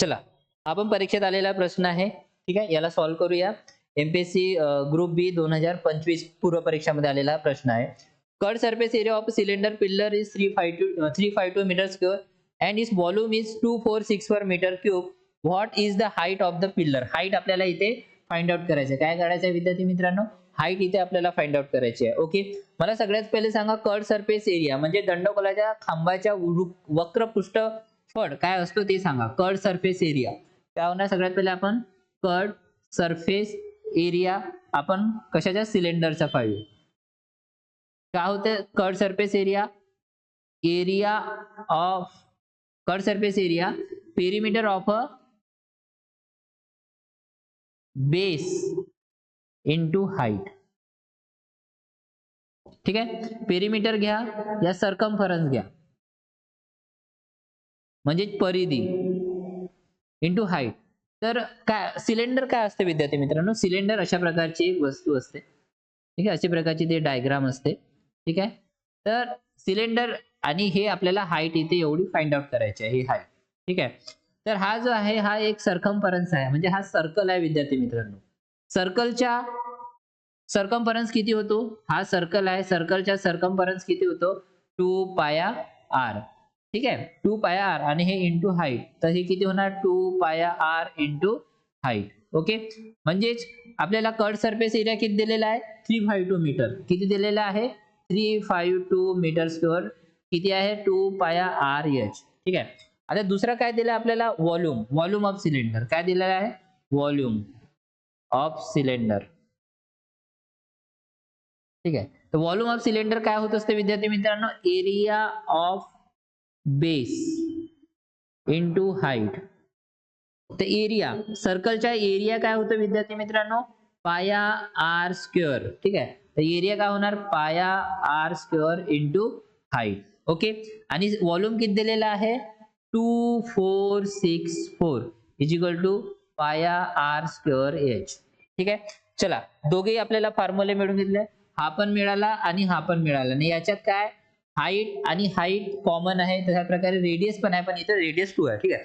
चला आपण परीक्षेत आलेला प्रश्न आहे. ठीक आहे याला सॉल्व्ह करूया. एमपीएससी ग्रुप बी दोन हजार पंचवीस पूर्व परीक्षामध्ये आलेला प्रश्न आहे. Curved surface area of cylinder pillar is three five two three five two meter square and is volume is two four six four meter cube what is the height of the pillar height आपल्याला इथे find out करायचं आहे काय करायचं आहे विद्यार्थी मित्रांनो? Height इथे आपल्याला फाइंड आउट करायची आहे ओके मला सगळ्यात पहिले सांगा कट सरफेस एरिया म्हणजे दंडगोलाच्या खांबाच्या वक्र पृष्ठ पण काय असतो ते सांगा. कट सरफेस एरिया काय होणार सगळ्यात पहिले आपण कट सरफेस एरिया आपण कशाच्या? सिलेंडरचा पाहिजे काय होते? Curved surface area area of curved surface area perimeter of a base into height ठीक आहे? पेरीमीटर घ्या या सरकमफरन्स घ्या. म्हणजे परिधी. इंटू हाईट तर काय सिलेंडर काय असते विद्यार्थी मित्रांनो? सिलेंडर अशा प्रकारची एक वस्तू असते. ठीक आहे? अशा प्रकारची ते डायग्राम असते. ठीक आहे? तर सिलेंडर आणि हे आपल्याला हाईट इथे एवढी फाइंड आउट करायची आहे ही हाईट ठीक आहे? तर हा जो आहे हा एक सरकमफरन्स आहे. म्हणजे हा सर्कल आहे विद्यार्थी मित्रांनो. सर्कलच्या सरकमफरन्स किती होतो? हा सर्कल आहे. सर्कलच्या सरकमफरन्स किती होतो? टू पाया आर ठीक आहे? टू पाया आर आणि हे इंटू हाईट तर हे किती होणार? To pi R into height okay? म्हणजेच आपल्याला कट सरफेस एरिया किती दिलेला आहे? थ्री फाईव्ह टू मीटर किती दिलेला आहे? Three five two meter square किती आहे? To pi r H. ठीक आहे? आता दुसरं काय दिलं आपल्याला? Volume volume of cylinder. काय दिलेलं आहे? Volume of cylinder. ठीक आहे? तर व्हॉल्यूम ऑफ सिलेंडर काय होत असते विद्यार्थी मित्रांनो? Area of base into height तर एरिया सर्कलच्या एरिया काय होतं विद्यार्थी मित्रांनो? पाया आर स्क्युअर ठीक आहे? तर एरिया काय होणार? Pi r square into height okay आणि व्हॉल्यूम किती दिलेला आहे? Two four six four is equal to pi r square h ठीक आहे? चला दोघेही आपल्याला फॉर्म्युले मिळून घेतले. हा पण मिळाला आणि हा पण मिळाला. आणि याच्यात काय? हाईट आणि हाईट कॉमन आहे तशा प्रकारे रेडियस पण आहे पण इथे रेडियस टू आहे ठीक आहे?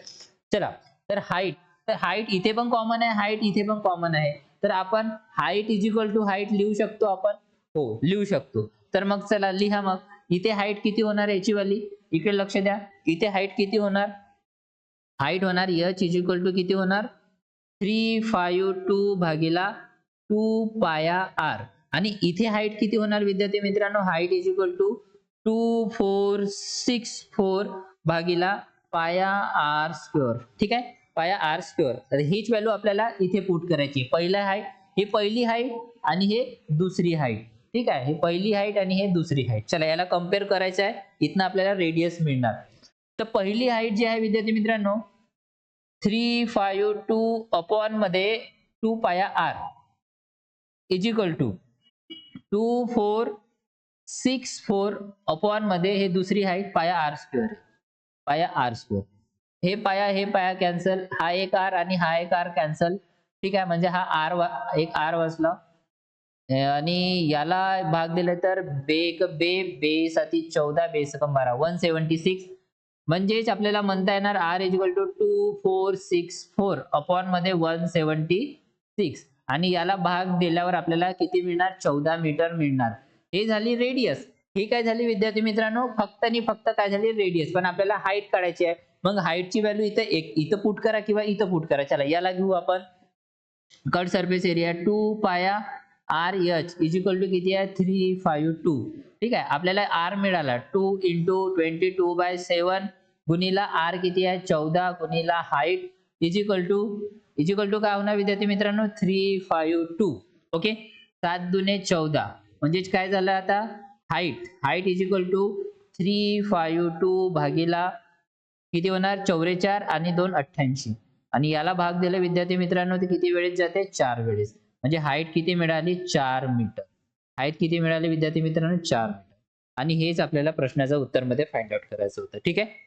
चला तर हाईट तर हाईट इथे पण कॉमन आहे हाईट इथे पण कॉमन आहे. तर आपण height is equal to height लिहू शकतो आपण? हो लिहू शकतो. तर मग चला लिहा मग. इथे हाईट किती होणार याची वाली इकडे लक्ष द्या. इथे हाईट किती होणार? हाईट होणार एच इज इक्वल टू किती होणार? थ्री फाईव्ह टू भागीला टू पाया आर आणि इथे हाईट किती होणार विद्यार्थी मित्रांनो? Height is equal to two four six four भागीला पाया आर स्क्वेअर. ठीक आहे? पाया आर स्क्वेअर. तर हीच व्हॅल्यू आपल्याला इथे पुट करायची. पहिला हाईट ही पहिली हाईट आणि हे दुसरी हाईट ठीक आहे? हे पहिली हाईट आणि हे दुसरी हाईट चला याला कंपेअर करायचं आहे. इथनं आपल्याला रेडियस मिळणार. तर पहिली हाईट जी आहे विद्यार्थी मित्रांनो three five two अपॉनमध्ये two pi r. Equal to two four six four अपॉनमध्ये हे दुसरी height pi r square pi r square. हे पाया हे पाया कॅन्सल हा एक आर आणि हा एक आर कॅन्सल. ठीक आहे म्हणजे हा आर एक आर वाचला. आणि याला भाग दिले तर बे एक बे बे साती चौदा बे सकम बारा. One seventy six. म्हणजेच आपल्याला म्हणता येणार r is equal to two four six four अपॉनमध्ये one seventy six. आणि याला भाग दिल्यावर आपल्याला किती मिळणार? चौदा मीटर मिळणार. हे झाली रेडियस ही काय झाली विद्यार्थी मित्रांनो? फक्त आणि फक्त काय झाली? रेडियस पण आपल्याला हाईट काढायची आहे. मग हाईटची व्हॅल्यू इथं एक इथं पुट करा किंवा इथं पुट करा. चला याला घेऊ आपण. Curved surface area two pi r h is equal to किती आहे? थ्री फाईव्ह टू ठीक आहे? आपल्याला आर मिळाला. Two into twenty two by seven गुणीला r किती आहे? चौदा गुणीला height is equal to is equal to काय होणार विद्यार्थी मित्रांनो? थ्री फाईव्ह टू ओके सात दुने चौदा. म्हणजेच काय झालं आता? Height height is equal to three five two भागीला किती होणार? चौवेचार आणि दोन अठ्ठ्याऐंशी. आणि याला भाग दिला विद्यार्थी मित्रांनो ते किती वेळेस जाते? चार वेळेस. म्हणजे हाईट किती मिळाली? चार मीटर हाईट किती मिळाली विद्यार्थी मित्रांनो? चार मीटर आणि हेच आपल्याला प्रश्नाचं उत्तरमध्ये फाइंड आउट करायचं होतं. ठीक आहे?